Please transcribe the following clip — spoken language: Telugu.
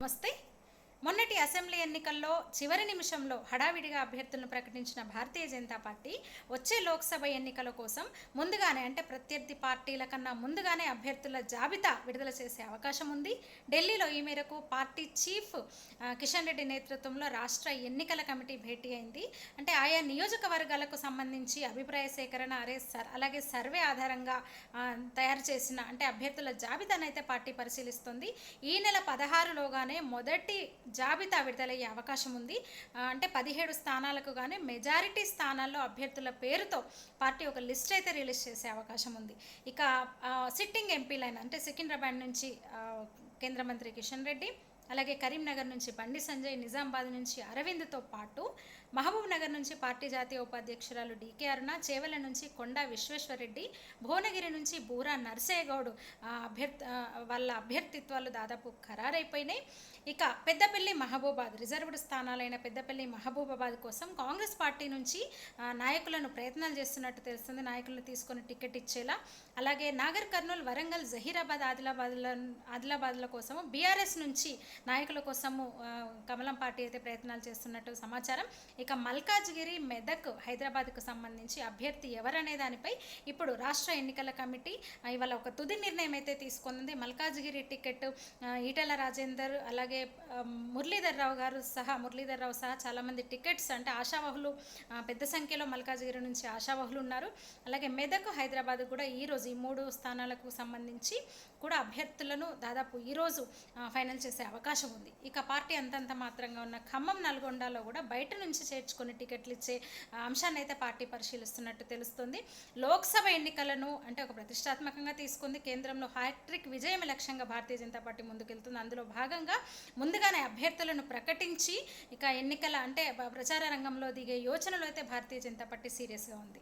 नमस्ते మొన్నటి అసెంబ్లీ ఎన్నికల్లో చివరి నిమిషంలో హడావిడిగా అభ్యర్థులను ప్రకటించిన భారతీయ జనతా పార్టీ వచ్చే లోక్సభ ఎన్నికల కోసం ముందుగానే అంటే ప్రత్యర్థి పార్టీల కన్నా ముందుగానే అభ్యర్థుల జాబితా విడుదల చేసే అవకాశం ఉంది. ఢిల్లీలో ఈ మేరకు పార్టీ చీఫ్ కిషన్ రెడ్డి నేతృత్వంలో రాష్ట్ర ఎన్నికల కమిటీ భేటీ అయింది. అంటే ఆయా నియోజకవర్గాలకు సంబంధించి అభిప్రాయ సేకరణ అరే సర్ అలాగే సర్వే ఆధారంగా తయారు చేసిన అంటే అభ్యర్థుల జాబితానైతే పార్టీ పరిశీలిస్తుంది. ఈ నెల పదహారులోగానే మొదటి జాబితా విడుదలయ్యే అవకాశం ఉంది. అంటే పదిహేడు స్థానాలకు కానీ మెజారిటీ స్థానాల్లో అభ్యర్థుల పేరుతో పార్టీ ఒక లిస్ట్ అయితే రిలీజ్ చేసే అవకాశం ఉంది. ఇక సిట్టింగ్ ఎంపీలైన అంటే సికింద్రాబాద్ నుంచి కేంద్ర మంత్రి కిషన్ రెడ్డి అలాగే కరీంనగర్ నుంచి బండి సంజయ్ నిజామాబాద్ నుంచి అరవింద్తో పాటు మహబూబ్ నగర్ నుంచి పార్టీ జాతీయ ఉపాధ్యక్షురాలు డీకే అరుణ చేవెల నుంచి కొండా విశ్వేశ్వరరెడ్డి భువనగిరి నుంచి బూరా నర్సేగౌడ్ అభ్యర్థి వాళ్ళ అభ్యర్థిత్వాలు దాదాపు ఖరారైపోయినాయి. ఇక పెద్దపల్లి మహబూబాద్ రిజర్వ్డ్ స్థానాలైన పెద్దపల్లి మహబూబాబాద్ కోసం కాంగ్రెస్ పార్టీ నుంచి నాయకులను ప్రయత్నాలు చేస్తున్నట్టు తెలుస్తుంది. నాయకులను తీసుకొని టికెట్ ఇచ్చేలా. అలాగే నాగర్ కర్నూలు వరంగల్ జహీరాబాద్ ఆదిలాబాద్ల ఆదిలాబాద్ల కోసము బీఆర్ఎస్ నుంచి నాయకుల కోసము కమలం పార్టీ అయితే ప్రయత్నాలు చేస్తున్నట్టు సమాచారం. ఇక మల్కాజ్గిరి మెదక్ హైదరాబాద్కు సంబంధించి అభ్యర్థి ఎవరనే దానిపై ఇప్పుడు రాష్ట్ర ఎన్నికల కమిటీ ఇవాళ ఒక తుది నిర్ణయం అయితే తీసుకుంది. మల్కాజ్గిరి టికెట్ ఈటెల రాజేందర్ అలాగే అలాగే మురళీధర్ రావు గారు సహా మురళీధర్ రావు సహా చాలామంది టికెట్స్ అంటే ఆశావహులు పెద్ద సంఖ్యలో మల్కాజ్గిరి నుంచి ఆశావహులు ఉన్నారు. అలాగే మెదక్ హైదరాబాద్ కూడా ఈ రోజు ఈ మూడు స్థానాలకు సంబంధించి కూడా అభ్యర్థులను దాదాపు ఈరోజు ఫైనల్ చేసే అవకాశం ఉంది. ఇక పార్టీ అంతంత మాత్రంగా ఉన్న ఖమ్మం నల్గొండలో కూడా బయట నుంచి చేర్చుకొని టికెట్లు ఇచ్చే అంశాన్ని అయితే పార్టీ పరిశీలిస్తున్నట్టు తెలుస్తుంది. లోక్సభ ఎన్నికలను అంటే ఒక ప్రతిష్టాత్మకంగా తీసుకుంది. కేంద్రంలో హ్యాట్రిక్ విజయం లక్ష్యంగా భారతీయ జనతా పార్టీ ముందుకెళ్తుంది. అందులో భాగంగా ముందుగానే అభ్యర్థులను ప్రకటించి ఇక ఎన్నికల అంటే ప్రచార రంగంలో దిగే యోచనలో అయితే భారతీయ జనతా పార్టీ సీరియస్గా ఉంది.